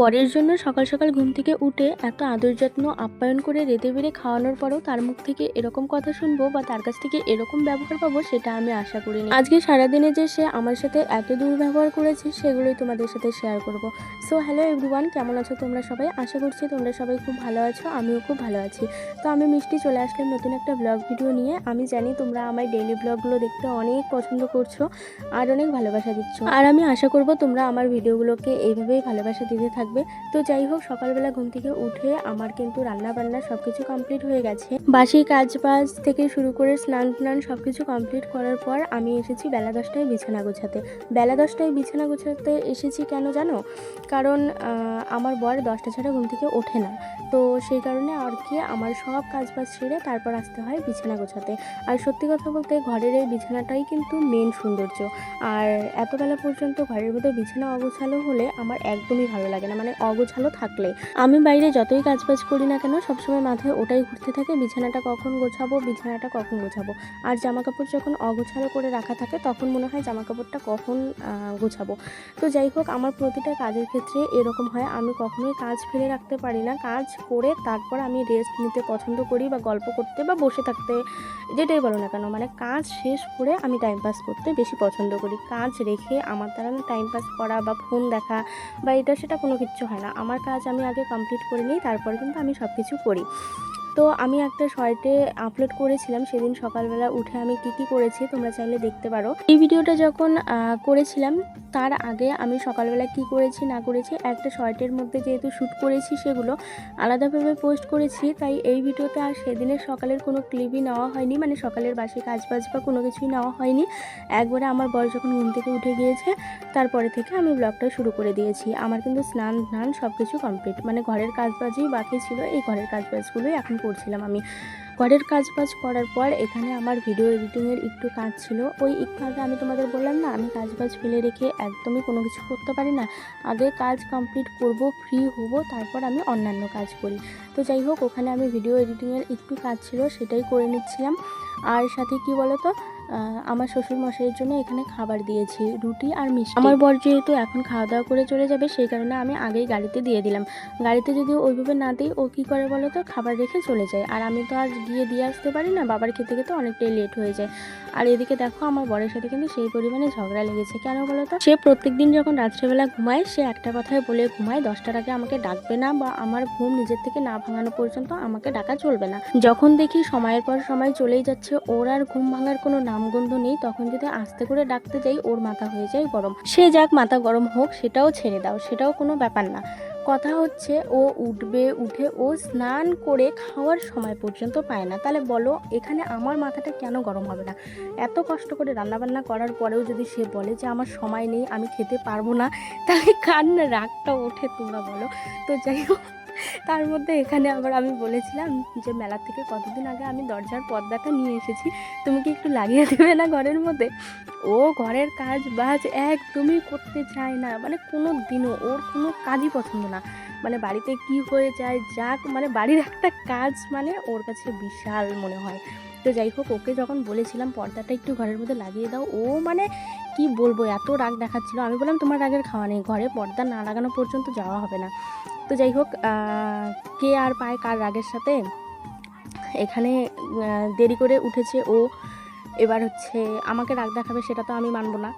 বরের জন্য সকাল সকাল ঘুম থেকে উঠে এত আদর যত্ন, আপ্যায়ন করে রেঁধে বেড়ে খাওয়ানোর পরেও তার মুখ থেকে এরকম কথা শুনব বা তার কাছ থেকে এরকম ব্যবহার পাবো, সেটা আমি আশা করিনি। আজকে সারাদিনে যে সে আমার সাথে এত দুর্ব্যবহার করেছে, সেগুলোই তোমাদের সাথে শেয়ার করব। সো হ্যালো এভরিওয়ান কেমন আছো তোমরা সবাই? আশা করছি তোমরা সবাই খুব ভালো আছো, আমিও খুব ভালো আছি। তো আমি মিষ্টি চলে আসলাম নতুন একটা ব্লগ ভিডিও নিয়ে। আমি জানি তোমরা আমার ডেইলি ব্লগগুলো দেখতে অনেক পছন্দ করছ আর অনেক ভালোবাসা দিচ্ছ। আর আমি আশা করব তোমরা আমার ভিডিওগুলোকে এইভাবেই ভালোবাসা দিতে থাকবে। তো যাই হোক, সকালবেলা ঘুম থেকে উঠে আমার কিন্তু রান্না বান্না সব কিছু কমপ্লিট হয়ে গেছে। বাসি কাজ বাজ থেকে শুরু করে স্নান টান সব কিছু কমপ্লিট করার পর আমি এসেছি বেলা দশটায় বিছানা গোছাতে। বেলা দশটায় বিছানা গোছাতে এসেছি কেন জানো? কারণ আমার বর দশটা ছাড়া ঘুম থেকে ওঠে না। তো সেই কারণে আর কি আমার সব কাজ বাজ সেরে তারপর আসতে হয় বিছানা গোছাতে। আর সত্যি কথা বলতে ঘরের এই বিছানাটাই কিন্তু মেন সৌন্দর্য। আর এত বেলা পর্যন্ত ঘরের মধ্যে বিছানা অগোছালো হলে আমার একদমই ভালো লাগে না মানে অগোছালো থাকলে। আমি বাইরে যতই কাজ বাজ করি না কেন, সবসময় মাথায় ওটাই ঘুরতে থাকে, বিছানাটা কখন গোছাবো, বিছানাটা কখন গোছাবো। আর জামা কাপড় যখন অগোছালো করে রাখা থাকে, তখন মনে হয় জামা কাপড়টা কখন গোছাবো। তো যাই হোক, আমার প্রতিটা কাজের ক্ষেত্রে এরকম হয়, আমি কখনোই কাজ ফেলে রাখতে পারি না। কাজ করে তারপর আমি রেস্ট নিতে পছন্দ করি বা গল্প করতে বা বসে থাকতে, যেটাই বলো না কেন মানে কাজ শেষ করে আমি টাইম পাস করতে বেশি পছন্দ করি। কাজ রেখে আমার দ্বারা টাইম পাস করা বা ফোন দেখা বা এটা সেটা কোনো কিচ্ছু হয় না। আমার কাজ আমি আগে কমপ্লিট করে নিই, তারপরে কিন্তু আমি সব কিছু করি। তো আমি একটা শর্টে আপলোড করেছিলাম, সেদিন সকালবেলা উঠে আমি কি কি করেছি তোমরা চাইলে দেখতে পারো। এই ভিডিওটা যখন করেছিলাম তার আগে আমি সকালবেলা কি করেছি, না করেছি, একটা শর্টের মধ্যে যেহেতু শ্যুট করেছি সেগুলো আলাদাভাবে পোস্ট করেছি, তাই এই ভিডিওতে আর সেদিনের সকালের কোনো ক্লিপই নেওয়া হয়নি মানে সকালের বাসি কাজ বাজ বা কোনো কিছুই নেওয়া হয়নি। একবারে আমার বয়স যখন ঘুম থেকে উঠে গিয়েছে, তারপরে থেকে আমি ব্লগটা শুরু করে দিয়েছি। আমার কিন্তু স্নান, ধান সব কিছু কমপ্লিট মানে ঘরের কাজবাজই বাকি ছিল, এই ঘরের কাজবাজগুলোই এখন করছিলাম আমি। ঘরের কাজ বাজ করার পর এখানে আমার ভিডিও এডিটিংয়ের একটু কাজ ছিল। ওই একটু আগে আমি তোমাদের বললাম না, আমি কাজ বাজ ফেলে রেখে একদমই কোনো কিছু করতে পারি না। আগে কাজ কমপ্লিট করব ফ্রি হব, তারপর আমি অন্যান্য কাজ করি। তো যাই হোক, ওখানে আমি ভিডিও এডিটিংয়ের একটু কাজ ছিল, সেটাই করে নিচ্ছিলাম। আর সাথে কি বলো তো আমার শ্বশুর মশাইয়ের জন্য এখানে খাবার দিয়েছি, রুটি আর মিষ্টি। আমার বর যেহেতু এখন খাওয়া দাওয়া করে চলে যাবে, সেই কারণে আমি আগেই গাড়িতে দিয়ে দিলাম। গাড়িতে যদি ওইভাবে না দিই, ও কী করে বলো তো? খাবার রেখে চলে যায়। আর আমি তো আর গিয়ে দিয়ে আসতে পারি না, বাবার খেতে খেতে অনেকটাই লেট হয়ে যায়। আর এদিকে দেখো, আমার বরের সাথে কিন্তু সেই পরিমাণে ঝগড়া লেগেছে। কেন বলো তো? সে প্রত্যেক দিন যখন রাত্রেবেলা ঘুমায়, সে একটা কথাই বলে ঘুমায়, দশটার আগে আমাকে ডাকবে না বা আমার ঘুম নিজের থেকে না ভাঙানো পর্যন্ত আমাকে ডাকা চলবে না। যখন দেখি সময়ের পর সময় চলেই যাচ্ছে, ওর আর ঘুম ভাঙার কোনো নামগন্ধ নেই, তখন যদি আস্তে করে ডাকতে যাই, ওর মাথা হয়ে যায় গরম। সে যাক মাথা গরম হোক, সেটাও ছেড়ে দাও, সেটাও কোনো ব্যাপার না। কথা হচ্ছে, ও উঠবে, উঠে ও স্নান করে খাওয়ার সময় পর্যন্ত পায় না। তাহলে বলো, এখানে আমার মাথাটা কেন গরম হবে না? এত কষ্ট করে রান্নাবান্না করার পরেও যদি সে বলে যে, আমার সময় নেই, আমি খেতে পারব না, তাহলে কার না রাগটা ওঠে তোমরা বলো। তো যাই হোক। তার মধ্যে এখানে আবার আমি বলেছিলাম যে মেলা থেকে কতদিন আগে আমি দরজার পর্দাটা নিয়ে এসেছি। তুমি কি একটু লাগিয়ে দেবে না ঘরের মধ্যে? ও ঘরের কাজ বাজ একদমই করতে চায় না। মানে কোনো দিনও ওর কোনো কাজই পছন্দ না। মানে বাড়িতে কি হয়ে যায় যাক মানে বাড়ির একটা কাজ মানে ওর কাছে বিশাল মনে হয়। তো যাই হোক, ওকে যখন বলেছিলাম, পর্দাটা একটু ঘরের মধ্যে লাগিয়ে দাও। ও মানে কি বলব, এত রাগ দেখাচ্ছিল। আমি বললাম, তোমার রাগের খাওয়া নেই। ঘরে পর্দা না লাগানো পর্যন্ত যাওয়া হবে না। তো যাই হোক কে আর পায় কার রাগের সাথে? এখানে দেরি করে উঠেছে ও। এবার হচ্ছে, আমাকে রাগ দেখাবে সেটা তো আমি মানবো না।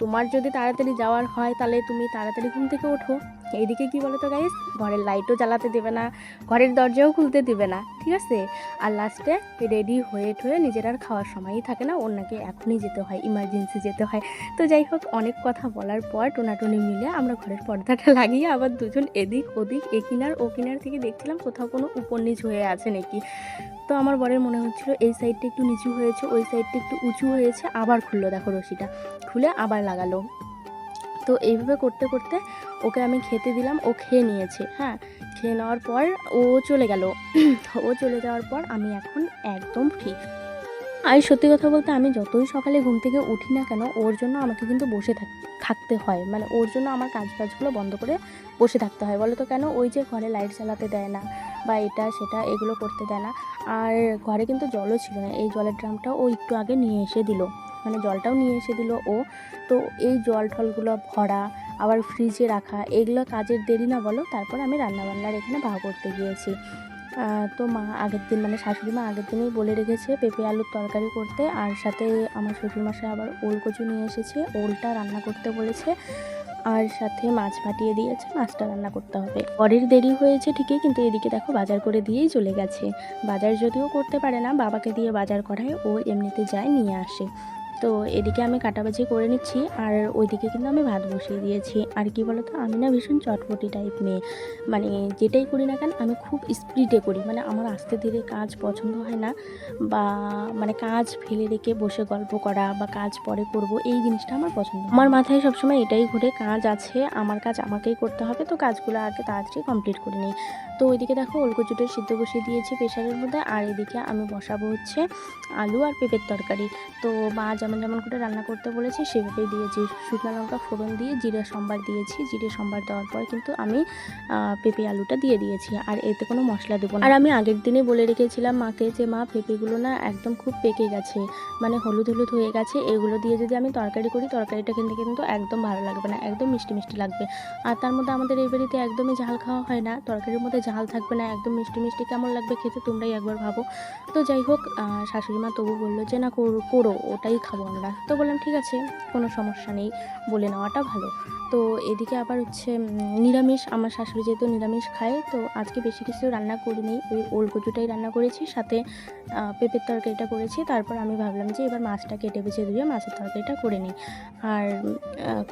তোমার যদি তাড়াতাড়ি যাওয়ার হয়, তাহলে তুমি তাড়াতাড়ি ঘুম থেকে ওঠো। এইদিকে কি বলো তো গাইস ঘরের লাইটও জ্বালাতে দেবে না, ঘরের দরজাও খুলতে দেবে না, ঠিক আছে? আর লাস্টে রেডি হয়ে ঠয়ে নিজের আর খাওয়ার সময়ই থাকে না নাকি এখনই যেতে হয় ইমার্জেন্সি যেতে হয়। তো যাই হোক, অনেক কথা বলার পর টোনাটুনি মিলে আমরা ঘরের পর্দাটা লাগিয়ে আবার দুজন এদিক ওদিক এ কিনার ও কিনার থেকে দেখছিলাম কোথাও কোনো উপর নিচ হয়ে আছে নাকি। তো আমার বরের মনে হচ্ছিল, এই সাইডটা একটু নিচু হয়েছে, ওই সাইডটা একটু উঁচু হয়েছে, আবার খুললো, দেখো রশিটা। খুলে আবার লাগালো। তো এইভাবে করতে করতে ওকে আমি খেতে দিলাম, ও খেয়ে নিয়েছে হ্যাঁ। খেয়ে নেওয়ার পর ও চলে গেল। ও চলে যাওয়ার পর আমি এখন একদম ফ্রি আর সত্যি কথা বলতে আমি যতই সকালে ঘুম থেকে উঠি না কেন, ওর জন্য আমাকে কিন্তু বসে থাক থাকতে হয়। মানে ওর জন্য আমার কাজ বাজগুলো বন্ধ করে বসে থাকতে হয়। বলো তো কেন? ওই যে ঘরে লাইট জ্বালাতে দেয় না। বা এটা, সেটা, এগুলো করতে দেয় না। আর ঘরে কিন্তু জলও ছিল না। এই জলের ড্রামটা ও একটু আগে নিয়ে এসে দিল। মানে জলটাও নিয়ে এসে দিল ও। তো এই জল টলগুলো ভরা, আবার ফ্রিজে রাখা, এগুলো কাজের দেরি না বলো। তারপর আমি রান্নাবান্নার এখানে ভাগ করতে গিয়েছি। তো মা আগের দিন মানে শাশুড়ি মা আগের দিনেই বলে রেখেছে পেঁপে আলুর তরকারি করতে। আর সাথে আমার শ্বশুরমশাই আবার ওল কচু নিয়ে এসেছে। ওলটা রান্না করতে বলেছে। আর সাথে মাছ ফাটিয়ে দিয়েছে, মাছটা রান্না করতে হবে। পরের দেরি হয়েছে ঠিকই, কিন্তু এদিকে দেখো বাজার করে দিয়েই চলে গেছে। বাজার যদিও করতে পারে না, বাবাকে দিয়ে বাজার করায় ও এমনিতে যায় নিয়ে আসে। তো এদিকে আমি কাটাবাজি করে নিচ্ছি আর ওইদিকে কিন্তু আমি ভাত বসিয়ে দিয়েছি। আর কি বলতো, আমি না ভীষণ চটপটি টাইপ মেয়ে। মানে যেটাই করি না কেন, আমি খুব স্পিডে করি। মানে আমার আস্তে ধীরে কাজ পছন্দ হয় না বা মানে কাজ ফেলে রেখে বসে গল্প করা বা কাজ পরে করব, এই জিনিসটা আমার পছন্দ আমার মাথায় সবসময় এটাই ঘুরে, কাজ আছে, আমার কাজ আমাকেই করতে হবে, তো কাজগুলো আগে তাড়াতাড়ি কমপ্লিট করে নিই। তো ওইদিকে দেখো ওলকচুটের সিদ্ধ বসিয়ে দিয়েছি প্রেশারের মধ্যে, আর এদিকে আমি বসাবো হচ্ছে আলু আর পেঁপের তরকারি। তো মা যেমন যেমন করে রান্না করতে বলেছে, সেভাবেই দিয়েছি। শুকনো লঙ্কা, ফোড়ন দিয়ে জিরে, সম্বার দিয়েছি। জিরে, সম্বার দেওয়ার পর কিন্তু আমি পেঁপে, আলুটা দিয়ে দিয়েছি। আর এতে কোনো মশলা দেবো না। আর আমি আগের দিনে বলে রেখেছিলাম মাকে যে, মা, পেঁপেগুলো না একদম খুব পেকে গেছে। মানে হলুদ হলুদ হয়ে গেছে। এগুলো দিয়ে যদি আমি তরকারি করি, তরকারিটা কিন্তু কিন্তু একদম ভালো লাগবে না। একদম মিষ্টি মিষ্টি লাগবে। আর তার মধ্যে আমাদের এই বাড়িতে একদমই ঝাল খাওয়া হয় না। তরকারির মধ্যে ঝাল থাকবে না। একদম মিষ্টি মিষ্টি কেমন লাগবে খেতে তোমরাই একবার ভাবো। তো যাই হোক শাশুড়ি মা তবু বলল যে, না করো। ওটাই খাব। আমরা তো বললাম, ঠিক আছে, কোনো সমস্যা নেই, বলে নেওয়াটা ভালো। তো এদিকে আবার হচ্ছে নিরামিষ, আমার শাশুড়ি যেহেতু নিরামিষ খায়, তো আজকে বেশি কিছু রান্না করিনি। ওই ওল কচুটাই রান্না করেছি, সাথে পেঁপের তরকারিটা করেছি। তারপর আমি ভাবলাম যে এবার মাছটা কেটে বেছে ধুয়ে মাছের তরকারিটা করে নিই। আর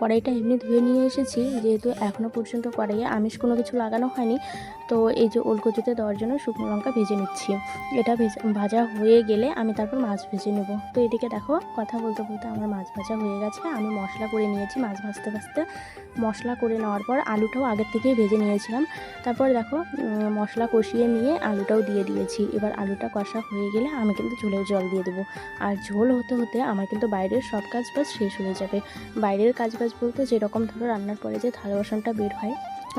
কড়াইটা এমনি ধুয়ে নিয়ে এসেছি, যেহেতু এখনও পর্যন্ত কড়াইয়ে আমিষ কোনো কিছু লাগানো হয়নি। তো এই যে ওল কচুতে দেওয়ার জন্য শুকনো লঙ্কা ভেজে নিচ্ছি। এটা ভেজে, ভাজা হয়ে গেলে আমি তারপর মাছ ভেজে নেব। তো এদিকে দেখো, কথা বলতে বলতে আমার মাছ ভাজা হয়ে গেছে। আমি মশলা করে নিয়েছি মাছ ভাজতে ভাজতে। মশলা করে নেওয়ার পর আলুটাও আগের থেকেই ভেজে নিয়েছিলাম। তারপর দেখো মশলা কষিয়ে নিয়ে আলুটাও দিয়ে দিয়েছি। এবার আলুটা কষা হয়ে গেলে আমি কিন্তু ঝোলের জল দিয়ে দেবো। আর ঝোল হতে হতে আমার কিন্তু বাইরের সব কাজ বাজ শেষ হয়ে যাবে। বাইরের কাজ বাজ বলতে যেরকম ধরো রান্নার পরে যে থালা বাসনটা বের হয়,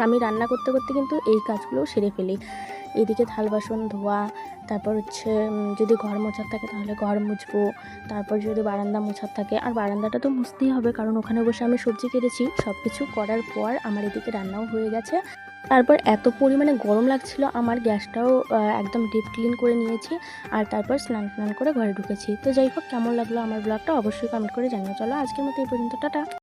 আমি রান্না করতে করতে কিন্তু এই কাজগুলোও সেরে ফেলি। এদিকে থাল বাসন, ধোয়া, তারপর হচ্ছে যদি ঘর মোছার থাকে তাহলে ঘর মুছবো, তারপর যদি বারান্দা মোছার থাকে, আর বারান্দাটা তো মুছতেই হবে, কারণ ওখানে বসে আমি সবজি কেটেছি সব কিছু করার পর আমার এদিকে রান্নাও হয়ে গেছে। তারপর এত পরিমাণে গরম লাগছিল, আমার গ্যাসটাও একদম ডিপ ক্লিন করে নিয়েছি, আর তারপর স্নান স্নান করে ঘরে ঢুকেছি। তো যাই হোক, কেমন লাগল আমার ব্লগটা অবশ্যই কমেন্ট করে জানিয়ে চলো আজকের মতো এই পর্যন্ত, টাটা।